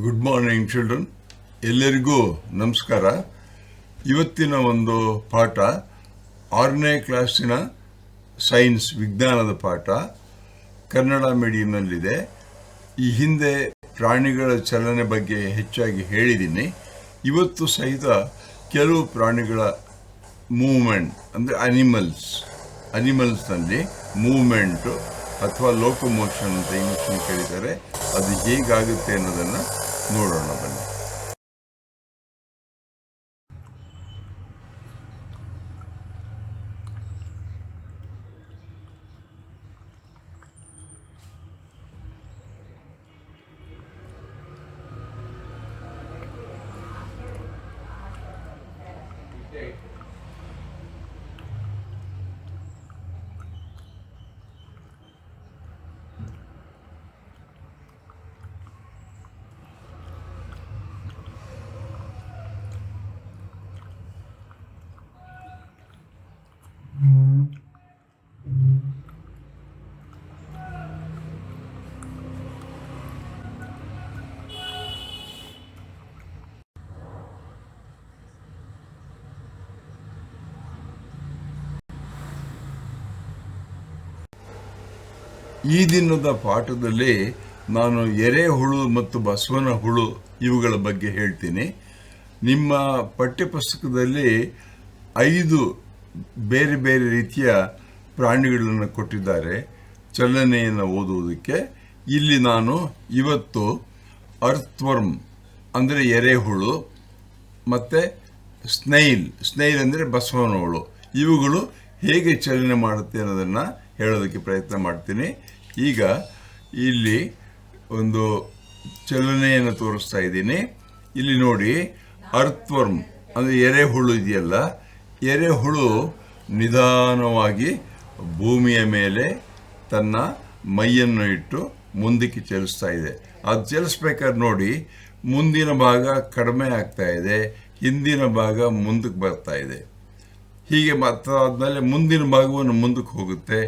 Good morning children ಎಲ್ಲರಿಗೂ ನಮಸ್ಕಾರ. ಇವತ್ತಿನ ಒಂದು ಪಾಠ ಆರನೇ ಕ್ಲಾಸಿನ ಸೈನ್ಸ್ ವಿಜ್ಞಾನದ ಪಾಠ. ಕನ್ನಡ ಮೀಡಿಯಂನಲ್ಲಿದೆ. ಈ ಹಿಂದೆ ಪ್ರಾಣಿಗಳ ಚಲನೆ ಬಗ್ಗೆ ಹೆಚ್ಚಾಗಿ ಹೇಳಿದ್ದೀನಿ. ಇವತ್ತು ಸಹಿತ ಕೆಲವು ಪ್ರಾಣಿಗಳ ಮೂವ್ಮೆಂಟ್ ಅಂದರೆ ಅನಿಮಲ್ಸ್ ಅನಿಮಲ್ಸ್ನಲ್ಲಿ ಮೂವ್ಮೆಂಟು ಅಥವಾ ಲೋಕೋಮೋಷನ್ ಅಂತ ಇಂಗ್ಲೀಷ್ನಲ್ಲಿ ಕರೀತಾರೆ. ಅದು ಹೇಗಾಗುತ್ತೆ ಅನ್ನೋದನ್ನು Nur 呗 ಈ ದಿನದ ಪಾಠದಲ್ಲಿ ನಾನು ಎರೆಹುಳು ಮತ್ತು ಬಸವನ ಹುಳು ಇವುಗಳ ಬಗ್ಗೆ ಹೇಳ್ತೀನಿ. ನಿಮ್ಮ ಪಠ್ಯಪುಸ್ತಕದಲ್ಲಿ ಐದು ಬೇರೆ ಬೇರೆ ರೀತಿಯ ಪ್ರಾಣಿಗಳನ್ನು ಕೊಟ್ಟಿದ್ದಾರೆ. ಚಲನೆಯನ್ನು ಓದುವುದಕ್ಕೆ. ಇಲ್ಲಿ ನಾನು ಇವತ್ತು ಅರ್ಥ್ವರ್ಮ್ ಅಂದರೆ ಎರೆಹುಳು ಮತ್ತು ಸ್ನೈಲ್. ಸ್ನೈಲ್ ಅಂದರೆ ಬಸವನ ಹುಳು. ಇವುಗಳು ಹೇಗೆ ಚಲನೆ ಮಾಡುತ್ತೆ ಅನ್ನೋದನ್ನು ಹೇಳೋದಕ್ಕೆ ಪ್ರಯತ್ನ ಮಾಡ್ತೀನಿ. ಈಗ ಇಲ್ಲಿ ಒಂದು ಚಲನೆಯನ್ನು ತೋರಿಸ್ತಾ ಇದ್ದೀನಿ. ಇಲ್ಲಿ ನೋಡಿ ಅರ್ಥ್ವರ್ಮ್ ಅಂದರೆ ಎರೆಹುಳು ಇದೆಯಲ್ಲ, ಎರೆಹುಳು ನಿಧಾನವಾಗಿ ಭೂಮಿಯ ಮೇಲೆ ತನ್ನ ಮೈಯನ್ನು ಇಟ್ಟು ಮುಂದಕ್ಕೆ ಚಲಿಸ್ತಾ ಇದೆ. ಅದು ಚಲಿಸ್ಬೇಕಾದ್ರೆ ನೋಡಿ, ಮುಂದಿನ ಭಾಗ ಕಡಿಮೆ ಆಗ್ತಾ ಇದೆ, ಹಿಂದಿನ ಭಾಗ ಮುಂದಕ್ಕೆ ಬರ್ತಾ ಇದೆ. ಹೀಗೆ ಮತ್ತಾದ್ಮೇಲೆ ಮುಂದಿನ ಭಾಗವನ್ನು ಮುಂದಕ್ಕೆ ಹೋಗುತ್ತೆ,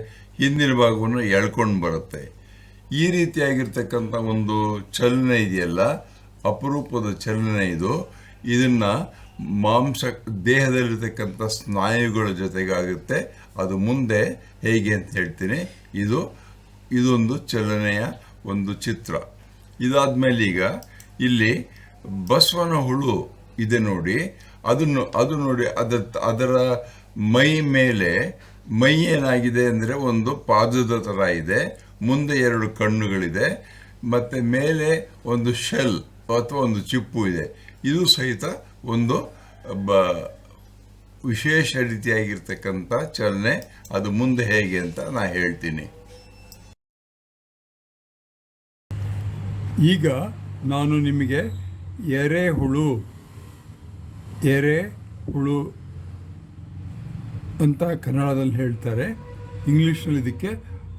ಹಿಂದಿನ ಭಾಗವನ್ನು ಎಳ್ಕೊಂಡು ಬರುತ್ತೆ. ಈ ರೀತಿಯಾಗಿರ್ತಕ್ಕಂಥ ಒಂದು ಚಲನೆ ಇದೆಯಲ್ಲ, ಅಪರೂಪದ ಚಲನೆ ಇದು. ಇದನ್ನು ಮಾಂಸ, ದೇಹದಲ್ಲಿರ್ತಕ್ಕಂಥ ಸ್ನಾಯುಗಳ ಜೊತೆಗಾಗುತ್ತೆ. ಅದು ಮುಂದೆ ಹೇಗೆ ಅಂತ ಹೇಳ್ತೀನಿ. ಇದು, ಇದೊಂದು ಚಲನೆಯ ಒಂದು ಚಿತ್ರ. ಇದಾದ್ಮೇಲೆ ಈಗ ಇಲ್ಲಿ ಬಸವನ ಹುಳು ಇದೆ ನೋಡಿ. ಅದನ್ನು ಅದು ನೋಡಿ, ಅದ ಅದರ ಮೈ ಮೇಲೆ ಮೈ ಏನಾಗಿದೆ ಅಂದರೆ ಒಂದು ಪಾದದ ಥರ ಇದೆ, ಮುಂದೆ ಎರಡು ಕಣ್ಣುಗಳಿದೆ, ಮತ್ತು ಮೇಲೆ ಒಂದು ಶೆಲ್ ಅಥವಾ ಒಂದು ಚಿಪ್ಪು ಇದೆ. ಇದು ಸಹಿತ ಒಂದು ಬ ವಿಶೇಷ ರೀತಿಯಾಗಿರ್ತಕ್ಕಂಥ ಚಲನೆ, ಅದು ಮುಂದೆ ಹೇಗೆ ಅಂತ ನಾ ಹೇಳ್ತೀನಿ. ಈಗ ನಾನು ನಿಮಗೆ ಎರೆಹುಳು ಎರೆಹುಳು ಅಂತ ಕನ್ನಡದಲ್ಲಿ ಹೇಳ್ತಾರೆ. ಇಂಗ್ಲೀಷ್ನಲ್ಲಿ ಇದಕ್ಕೆ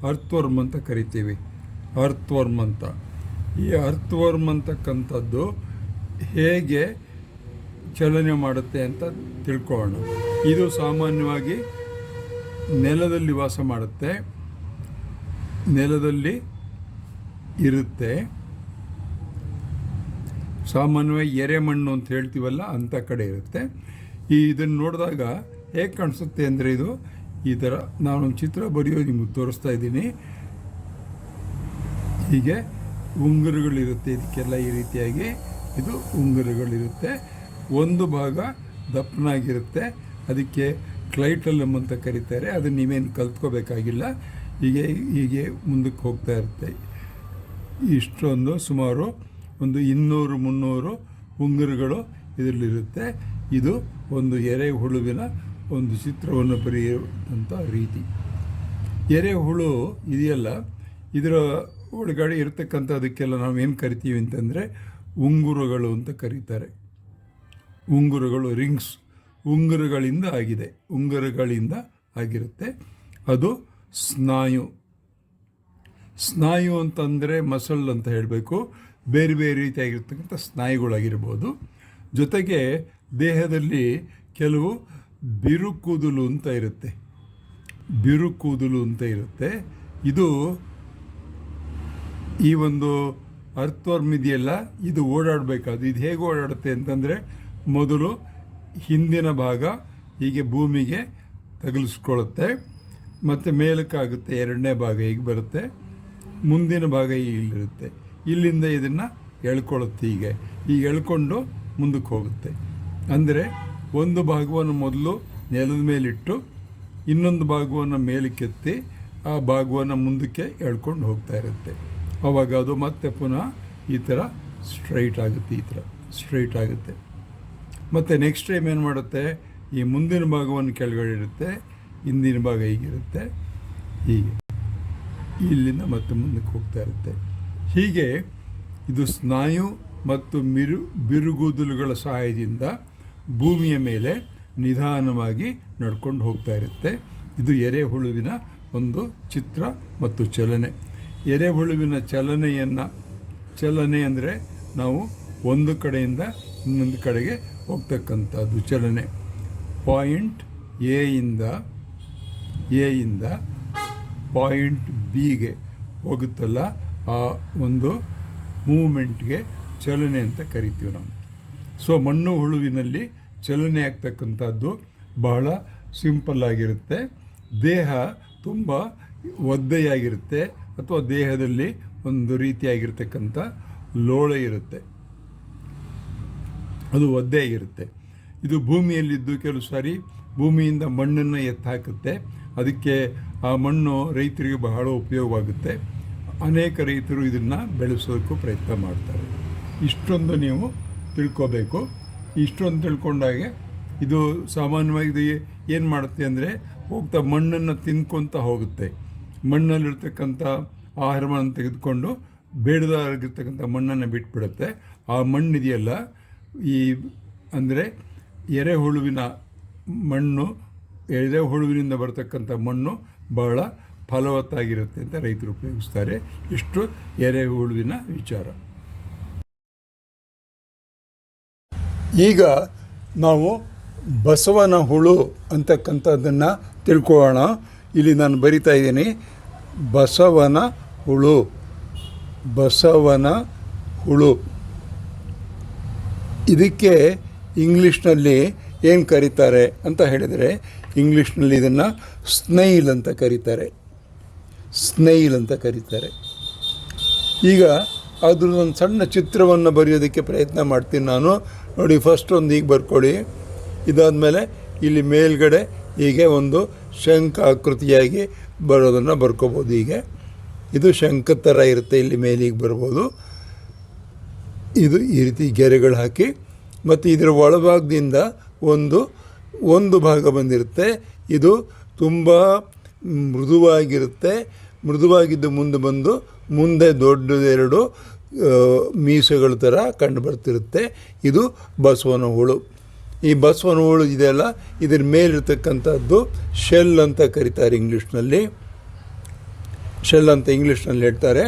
ಅರ್ಥ್ವರ್ಮ್ ಅಂತ ಕರಿತೀವಿ. ಅರ್ಥ್ವರ್ಮ್ ಅಂತ. ಈ ಅರ್ಥ್ವರ್ಮ್ ಅಂತಕ್ಕಂಥದ್ದು ಹೇಗೆ ಚಲನೆ ಮಾಡುತ್ತೆ ಅಂತ ತಿಳ್ಕೊಳ್ಳೋಣ. ಇದು ಸಾಮಾನ್ಯವಾಗಿ ನೆಲದಲ್ಲಿ ವಾಸ ಮಾಡುತ್ತೆ. ನೆಲದಲ್ಲಿ ಇರುತ್ತೆ. ಸಾಮಾನ್ಯವಾಗಿ ಎರೆಮಣ್ಣು ಅಂತ ಹೇಳ್ತೀವಲ್ಲ ಅಂಥ ಕಡೆ ಇರುತ್ತೆ. ಈ ಇದನ್ನು ನೋಡಿದಾಗ ಹೇಗೆ ಕಾಣಿಸುತ್ತೆ ಅಂದರೆ ಇದು, ಈ ಥರ ನಾನೊಂದು ಚಿತ್ರ ಬರೆಯೋ ನಿಮಗೆ ತೋರಿಸ್ತಾ ಇದ್ದೀನಿ. ಹೀಗೆ ಉಂಗುರುಗಳಿರುತ್ತೆ ಇದಕ್ಕೆಲ್ಲ ಈ ರೀತಿಯಾಗಿ. ಇದು ಉಂಗುರುಗಳಿರುತ್ತೆ. ಒಂದು ಭಾಗ ದಪ್ಪನಾಗಿರುತ್ತೆ. ಅದಕ್ಕೆ ಕ್ಲೈಟಲ್ಲಮ್ ಅಂತ ಕರೀತಾರೆ. ಅದನ್ನು ನೀವೇನು ಕಲ್ತ್ಕೋಬೇಕಾಗಿಲ್ಲ. ಹೀಗೆ ಹೀಗೆ ಮುಂದಕ್ಕೆ ಹೋಗ್ತಾ ಇರುತ್ತೆ. ಇಷ್ಟೊಂದು ಸುಮಾರು ಒಂದು ಇನ್ನೂರು, ಮುನ್ನೂರು ಉಂಗುರಗಳು ಇದರಲ್ಲಿರುತ್ತೆ. ಇದು ಒಂದು ಎರೆಹುಳುವಿನ ಒಂದು ಚಿತ್ರವನ್ನು ಬರೆಯುವಂಥ ರೀತಿ. ಎರೆಹುಳು ಇದೆಯಲ್ಲ, ಇದರ ಒಳಗಡೆ ಇರತಕ್ಕಂಥದಕ್ಕೆಲ್ಲ ನಾವು ಏನು ಕರಿತೀವಿ ಅಂತಂದರೆ ಉಂಗುರುಗಳು ಅಂತ ಕರೀತಾರೆ. ಉಂಗುರುಗಳು, ರಿಂಗ್ಸ್, ಉಂಗುರುಗಳಿಂದ ಆಗಿದೆ. ಉಂಗುರುಗಳಿಂದ ಆಗಿರುತ್ತೆ. ಅದು ಸ್ನಾಯು. ಸ್ನಾಯು ಅಂತಂದರೆ ಮಸಲ್ ಅಂತ ಹೇಳಬೇಕು. ಬೇರೆ ಬೇರೆ ರೀತಿಯಾಗಿರ್ತಕ್ಕಂಥ ಸ್ನಾಯುಗಳಾಗಿರ್ಬೋದು. ಜೊತೆಗೆ ದೇಹದಲ್ಲಿ ಕೆಲವು ಬಿರುಕೂದಲು ಅಂತ ಇರುತ್ತೆ. ಬಿರುಕೂದಲು ಅಂತ ಇರುತ್ತೆ. ಇದು ಈ ಒಂದು ಅರ್ಥವರ್ಮ್ ಇದೆಯಲ್ಲ ಇದು ಓಡಾಡಬೇಕಾದ ಇದು ಹೇಗೆ ಓಡಾಡುತ್ತೆ ಅಂತಂದರೆ, ಮೊದಲು ಹಿಂದಿನ ಭಾಗ ಹೀಗೆ ಭೂಮಿಗೆ ತಗಲಿಸ್ಕೊಳ್ಳುತ್ತೆ. ಮತ್ತು ಮೇಲಕ್ಕಾಗುತ್ತೆ ಎರಡನೇ ಭಾಗ ಹೀಗೆ ಬರುತ್ತೆ. ಮುಂದಿನ ಭಾಗ ಇಲ್ಲಿರುತ್ತೆ. ಇಲ್ಲಿಂದ ಇದನ್ನು ಎಳ್ಕೊಳ್ಳುತ್ತೆ ಹೀಗೆ. ಈಗ ಎಳ್ಕೊಂಡು ಮುಂದಕ್ಕೆ ಹೋಗುತ್ತೆ. ಅಂದರೆ ಒಂದು ಭಾಗವನ್ನು ಮೊದಲು ನೆಲದ ಮೇಲಿಟ್ಟು ಇನ್ನೊಂದು ಭಾಗವನ್ನು ಮೇಲಕ್ಕೆತ್ತಿ ಆ ಭಾಗವನ್ನು ಮುಂದಕ್ಕೆ ಎಳ್ಕೊಂಡು ಹೋಗ್ತಾ ಇರುತ್ತೆ. ಆವಾಗ ಅದು ಮತ್ತೆ ಪುನಃ ಈ ಥರ ಸ್ಟ್ರೈಟ್ ಆಗುತ್ತೆ, ಈ ಥರ ಸ್ಟ್ರೈಟ್ ಆಗುತ್ತೆ. ಮತ್ತು ನೆಕ್ಸ್ಟ್ ಟೈಮ್ ಏನು ಮಾಡುತ್ತೆ? ಈ ಮುಂದಿನ ಭಾಗವನ್ನು ಕೆಳಗಡೆ ಇರುತ್ತೆ ಹಿಂದಿನ ಭಾಗ ಹೀಗಿರುತ್ತೆ. ಹೀಗೆ. ಇಲ್ಲಿಂದ ಮತ್ತೆ ಮುಂದಕ್ಕೆ ಹೋಗ್ತಾ ಇರುತ್ತೆ. ಹೀಗೆ ಇದು ಸ್ನಾಯು ಮತ್ತು ಮಿರು, ಬಿರುಗೂದಲುಗಳ ಸಹಾಯದಿಂದ ಭೂಮಿಯ ಮೇಲೆ ನಿಧಾನವಾಗಿ ನಡ್ಕೊಂಡು ಹೋಗ್ತಾ ಇರುತ್ತೆ. ಇದು ಎರೆಹುಳುವಿನ ಒಂದು ಚಿತ್ರ ಮತ್ತು ಚಲನೆ. ಎರೆಹುಳುವಿನ ಚಲನೆಯನ್ನು, ಚಲನೆ ಅಂದರೆ ನಾವು ಒಂದು ಕಡೆಯಿಂದ ಇನ್ನೊಂದು ಕಡೆಗೆ ಹೋಗ್ತಕ್ಕಂಥದ್ದು ಚಲನೆ. ಪಾಯಿಂಟ್ ಎ ಇಂದ ಎ ಇಂದ ಪಾಯಿಂಟ್ ಬಿಗೆ ಹೋಗುತ್ತಲ್ಲ ಆ ಒಂದು ಮೂಮೆಂಟ್ಗೆ ಚಲನೆ ಅಂತ ಕರಿತೀವಿ ನಾವು. ಸೊ ಮಣ್ಣು ಹುಳುವಿನಲ್ಲಿ ಚಲನೆ ಆಗ್ತಕ್ಕಂಥದ್ದು ಬಹಳ ಸಿಂಪಲ್ ಆಗಿರುತ್ತೆ. ದೇಹ ತುಂಬ ಒದ್ದೆಯಾಗಿರುತ್ತೆ ಅಥವಾ ದೇಹದಲ್ಲಿ ಒಂದು ರೀತಿಯಾಗಿರ್ತಕ್ಕಂಥ ಲೋಳೆ ಇರುತ್ತೆ. ಅದು ಒದ್ದೆ ಆಗಿರುತ್ತೆ ಇದು ಭೂಮಿಯಲ್ಲಿದ್ದು ಕೆಲವು ಸಾರಿ ಭೂಮಿಯಿಂದ ಮಣ್ಣನ್ನು ಎತ್ತಾಕುತ್ತೆ ಅದಕ್ಕೆ ಆ ಮಣ್ಣು ರೈತರಿಗೆ ಬಹಳ ಉಪಯೋಗವಾಗುತ್ತೆ. ಅನೇಕ ರೈತರು ಇದನ್ನು ಬೆಳೆಸೋದಕ್ಕೂ ಪ್ರಯತ್ನ ಮಾಡ್ತಾರೆ. ಇಷ್ಟೊಂದು ನೀವು ತಿಳ್ಕೋಬೇಕು. ಇಷ್ಟೊಂದು ತಿಳ್ಕೊಂಡಾಗೆ ಇದು ಸಾಮಾನ್ಯವಾಗಿ ಇದು ಏನು ಮಾಡುತ್ತೆ ಅಂದರೆ ಹೋಗ್ತಾ ಮಣ್ಣನ್ನು ತಿನ್ಕೊತ ಹೋಗುತ್ತೆ. ಮಣ್ಣಲ್ಲಿರ್ತಕ್ಕಂಥ ಆಹಾರವನ್ನು ತೆಗೆದುಕೊಂಡು ಬೇಡದಾಗಿರ್ತಕ್ಕಂಥ ಮಣ್ಣನ್ನು ಬಿಟ್ಬಿಡುತ್ತೆ. ಆ ಮಣ್ಣಿದೆಯಲ್ಲ ಈ ಅಂದರೆ ಎರೆಹುಳುವಿನ ಮಣ್ಣು ಎರೆಹುಳುವಿನಿಂದ ಬರ್ತಕ್ಕಂಥ ಮಣ್ಣು ಬಹಳ ಫಲವತ್ತಾಗಿರುತ್ತೆ ಅಂತ ರೈತರು ಉಪಯೋಗಿಸ್ತಾರೆ. ಇಷ್ಟು ಎರೆಹುಳುವಿನ ವಿಚಾರ. ಈಗ ನಾವು ಬಸವನ ಹುಳು ಅಂತಕ್ಕಂಥದ್ದನ್ನು ತಿಳ್ಕೊಳ್ಳೋಣ. ಇಲ್ಲಿ ನಾನು ಬರಿತಾ ಇದ್ದೀನಿ. ಬಸವನ ಹುಳು ಬಸವನ ಹುಳು ಇದಕ್ಕೆ ಇಂಗ್ಲೀಷ್ನಲ್ಲಿ ಏನು ಕರೀತಾರೆ ಅಂತ ಹೇಳಿದರೆ, ಇಂಗ್ಲೀಷ್ನಲ್ಲಿ ಇದನ್ನು ಸ್ನೈಲ್ ಅಂತ ಕರೀತಾರೆ. ಸ್ನೈಲ್ ಅಂತ ಕರೀತಾರೆ. ಈಗ ಅದ್ರದ್ದು ಒಂದು ಸಣ್ಣ ಚಿತ್ರವನ್ನು ಬರೆಯೋದಕ್ಕೆ ಪ್ರಯತ್ನ ಮಾಡ್ತೀನಿ ನಾನು. ನೋಡಿ ಫಸ್ಟ್ ಒಂದು ಈಗ ಬರ್ಕೊಳ್ಳಿ. ಇದಾದಮೇಲೆ ಇಲ್ಲಿ ಮೇಲ್ಗಡೆ ಹೀಗೆ ಒಂದು ಶಂಖ ಆಕೃತಿಯಾಗಿ ಬರೋದನ್ನು ಬರ್ಕೋಬೋದು ಹೀಗೆ. ಇದು ಶಂಖ ಥರ ಇರುತ್ತೆ, ಇಲ್ಲಿ ಮೇಲಿಗೆ ಬರ್ಬೋದು. ಇದು ಈ ರೀತಿ ಗೆರೆಗಳು ಹಾಕಿ, ಮತ್ತು ಇದರ ಒಳಭಾಗದಿಂದ ಒಂದು ಒಂದು ಭಾಗ ಬಂದಿರುತ್ತೆ. ಇದು ತುಂಬ ಮೃದುವಾಗಿರುತ್ತೆ. ಮೃದುವಾಗಿದ್ದು ಮುಂದೆ ಬಂದು ಮುಂದೆ ದೊಡ್ಡದೆರಡು ಮೀಸೆಗಳ ಥರ ಕಂಡು ಬರ್ತಿರುತ್ತೆ. ಇದು ಬಸವನ ಹುಳು ಈ ಬಸವನ ಹುಳು ಇದೆಯಲ್ಲ ಇದ್ರ ಮೇಲಿರ್ತಕ್ಕಂಥದ್ದು ಶೆಲ್ ಅಂತ ಕರೀತಾರೆ ಇಂಗ್ಲೀಷ್ನಲ್ಲಿ. ಶೆಲ್ ಅಂತ ಇಂಗ್ಲೀಷ್ನಲ್ಲಿ ಹೇಳ್ತಾರೆ.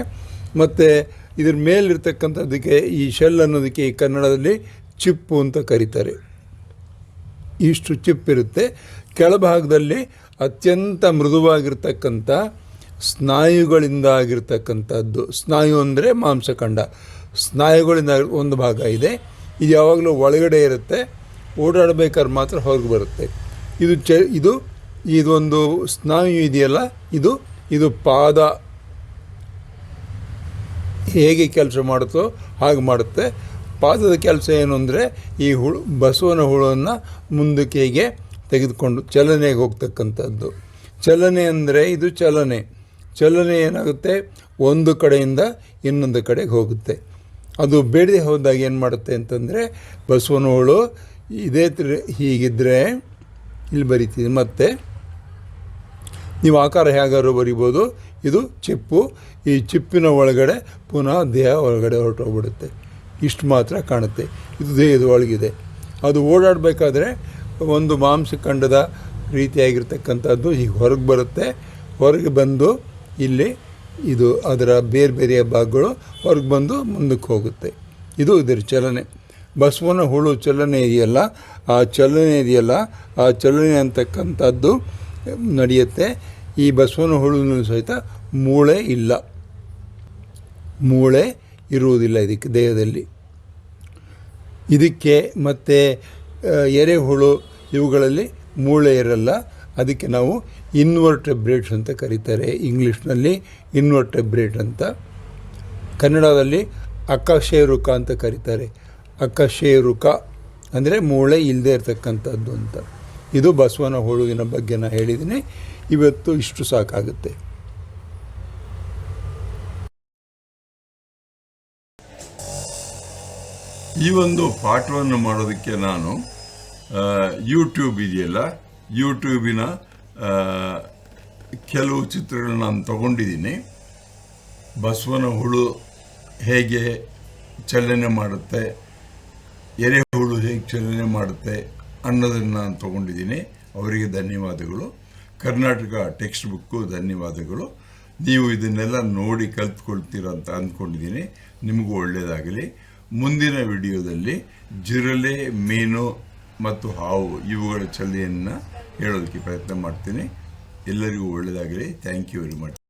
ಮತ್ತು ಇದ್ರ ಮೇಲಿರ್ತಕ್ಕಂಥದ್ದಕ್ಕೆ ಈ ಶೆಲ್ ಅನ್ನೋದಕ್ಕೆ ಈ ಕನ್ನಡದಲ್ಲಿ ಚಿಪ್ಪು ಅಂತ ಕರೀತಾರೆ. ಇಷ್ಟು ಚಿಪ್ಪಿರುತ್ತೆ. ಕೆಳಭಾಗದಲ್ಲಿ ಅತ್ಯಂತ ಮೃದುವಾಗಿರ್ತಕ್ಕಂಥ ಸ್ನಾಯುಗಳಿಂದ ಆಗಿರ್ತಕ್ಕಂಥದ್ದು ಸ್ನಾಯು ಅಂದರೆ ಮಾಂಸಖಂಡ. ಸ್ನಾಯುಗಳಿಂದ ಒಂದು ಭಾಗ ಇದೆ. ಇದು ಯಾವಾಗಲೂ ಒಳಗಡೆ ಇರುತ್ತೆ. ಓಡಾಡಬೇಕಾದ್ರೆ ಮಾತ್ರ ಹೊರಗೆ ಬರುತ್ತೆ. ಇದು ಚ, ಇದು, ಇದೊಂದು ಸ್ನಾಯು ಇದೆಯಲ್ಲ? ಇದು ಇದು ಪಾದ ಹೇಗೆ ಕೆಲಸ ಮಾಡುತ್ತೋ ಹಾಗೆ ಮಾಡುತ್ತೆ. ಪಾದದ ಕೆಲಸ ಏನು ಅಂದರೆ ಈ ಹುಳು, ಬಸವನ ಹುಳನ್ನು ಮುಂದಕ್ಕೆ ಹೀಗೆ ತೆಗೆದುಕೊಂಡು ಚಲನೆಗೆ ಹೋಗ್ತಕ್ಕಂಥದ್ದು. ಚಲನೆ ಅಂದರೆ ಇದು ಚಲನೆ. ಚಲನೆ ಏನಾಗುತ್ತೆ? ಒಂದು ಕಡೆಯಿಂದ ಇನ್ನೊಂದು ಕಡೆಗೆ ಹೋಗುತ್ತೆ. ಅದು ಬೇಡದೆ ಹೋದಾಗ ಏನು ಮಾಡುತ್ತೆ ಅಂತಂದರೆ, ಬಸವನೋಳು ಇದೇ ತರ ಹೀಗಿದ್ದರೆ ಇಲ್ಲಿ ಬರಿತೀವಿ. ಮತ್ತು, ನೀವು ಆಕಾರ ಹೇಗಾದ್ರೂ ಬರಿಬೋದು. ಇದು ಚಿಪ್ಪು. ಈ ಚಿಪ್ಪಿನ ಒಳಗಡೆ ಪುನಃ ದೇಹ ಒಳಗಡೆ ಹೊರಟೋಗ್ಬಿಡುತ್ತೆ. ಇಷ್ಟು ಮಾತ್ರ ಕಾಣುತ್ತೆ. ಇದು ದೇಹದ ಒಳಗಿದೆ. ಅದು ಓಡಾಡಬೇಕಾದ್ರೆ ಒಂದು ಮಾಂಸಖಂಡದ ರೀತಿಯಾಗಿರ್ತಕ್ಕಂಥದ್ದು ಈಗ ಹೊರಗೆ ಬರುತ್ತೆ. ಹೊರಗೆ ಬಂದು ಇಲ್ಲಿ ಇದು ಅದರ ಬೇರೆ ಬೇರೆ ಭಾಗಗಳು ಹೊರಗೆ ಬಂದು ಮುಂದಕ್ಕೆ ಹೋಗುತ್ತೆ. ಇದು ಇದರ ಚಲನೆ. ಬಸವನ ಹುಳು ಚಲನೆ ಇದೆಯಲ್ಲ, ಆ ಚಲನೆ ಇದೆಯಲ್ಲ, ಆ ಚಲನೆ ಅಂತಕ್ಕಂಥದ್ದು ನಡೆಯುತ್ತೆ. ಈ ಬಸವನ ಹುಳುವಿನ ಸಹಿತ ಮೂಳೆ ಇಲ್ಲ. ಮೂಳೆ ಇರುವುದಿಲ್ಲ ಇದಕ್ಕೆ ದೇಹದಲ್ಲಿ. ಇದಕ್ಕೆ ಮತ್ತು ಎರೆಹುಳು ಇವುಗಳಲ್ಲಿ ಮೂಳೆ ಇರಲ್ಲ. ಅದಕ್ಕೆ ನಾವು ಇನ್ವರ್ಟೆಬ್ರೇಟ್ಸ್ ಅಂತ ಕರೀತಾರೆ. ಇಂಗ್ಲೀಷ್ನಲ್ಲಿ ಇನ್ವರ್ಟೆಬ್ರೇಟ್ ಅಂತ. ಕನ್ನಡದಲ್ಲಿ ಅಕಶೇರುಕ ಅಂತ ಕರೀತಾರೆ. ಅಕಶೇರುಕ ಅಂದರೆ ಮೂಳೆ ಇಲ್ಲದೆ ಇರತಕ್ಕಂಥದ್ದು ಅಂತ. ಇದು ಬಸವನ ಹುಳುವಿನ ಬಗ್ಗೆ ನಾನು ಹೇಳಿದ್ದೀನಿ. ಇವತ್ತು ಇಷ್ಟು ಸಾಕಾಗುತ್ತೆ. ಈ ಒಂದು ಪಾಠವನ್ನು ಮಾಡೋದಕ್ಕೆ ನಾನು ಯೂಟ್ಯೂಬ್ ಇದೆಯಲ್ಲ? ಯೂಟ್ಯೂಬಿನ ಕೆಲವು ಚಿತ್ರಗಳನ್ನ ನಾನು ತಗೊಂಡಿದ್ದೀನಿ. ಬಸವನ ಹುಳು ಹೇಗೆ ಚಲನೆ ಮಾಡುತ್ತೆ, ಎರೆಹುಳು ಹೇಗೆ ಚಲನೆ ಮಾಡುತ್ತೆ ಅನ್ನೋದನ್ನು ನಾನು ತಗೊಂಡಿದ್ದೀನಿ. ಅವರಿಗೆ ಧನ್ಯವಾದಗಳು. ಕರ್ನಾಟಕ ಟೆಕ್ಸ್ಟ್ ಬುಕ್ಕು ಧನ್ಯವಾದಗಳು. ನೀವು ಇದನ್ನೆಲ್ಲ ನೋಡಿ ಕಲ್ತ್ಕೊಳ್ತೀರಂತ ಅಂದ್ಕೊಂಡಿದ್ದೀನಿ. ನಿಮಗೂ ಒಳ್ಳೆಯದಾಗಲಿ ಮುಂದಿನ ವಿಡಿಯೋದಲ್ಲಿ ಜಿರಲೆ ಮೀನು ಮತ್ತು ಹಾವು ಇವುಗಳ ಚಲನೆಯನ್ನು ಹೇಳೋದಕ್ಕೆ ಪ್ರಯತ್ನ ಮಾಡ್ತೀನಿ. ಎಲ್ಲರಿಗೂ ಒಳ್ಳೆಯದಾಗಲಿ ಥ್ಯಾಂಕ್ ಯು ವೆರಿ ಮಚ್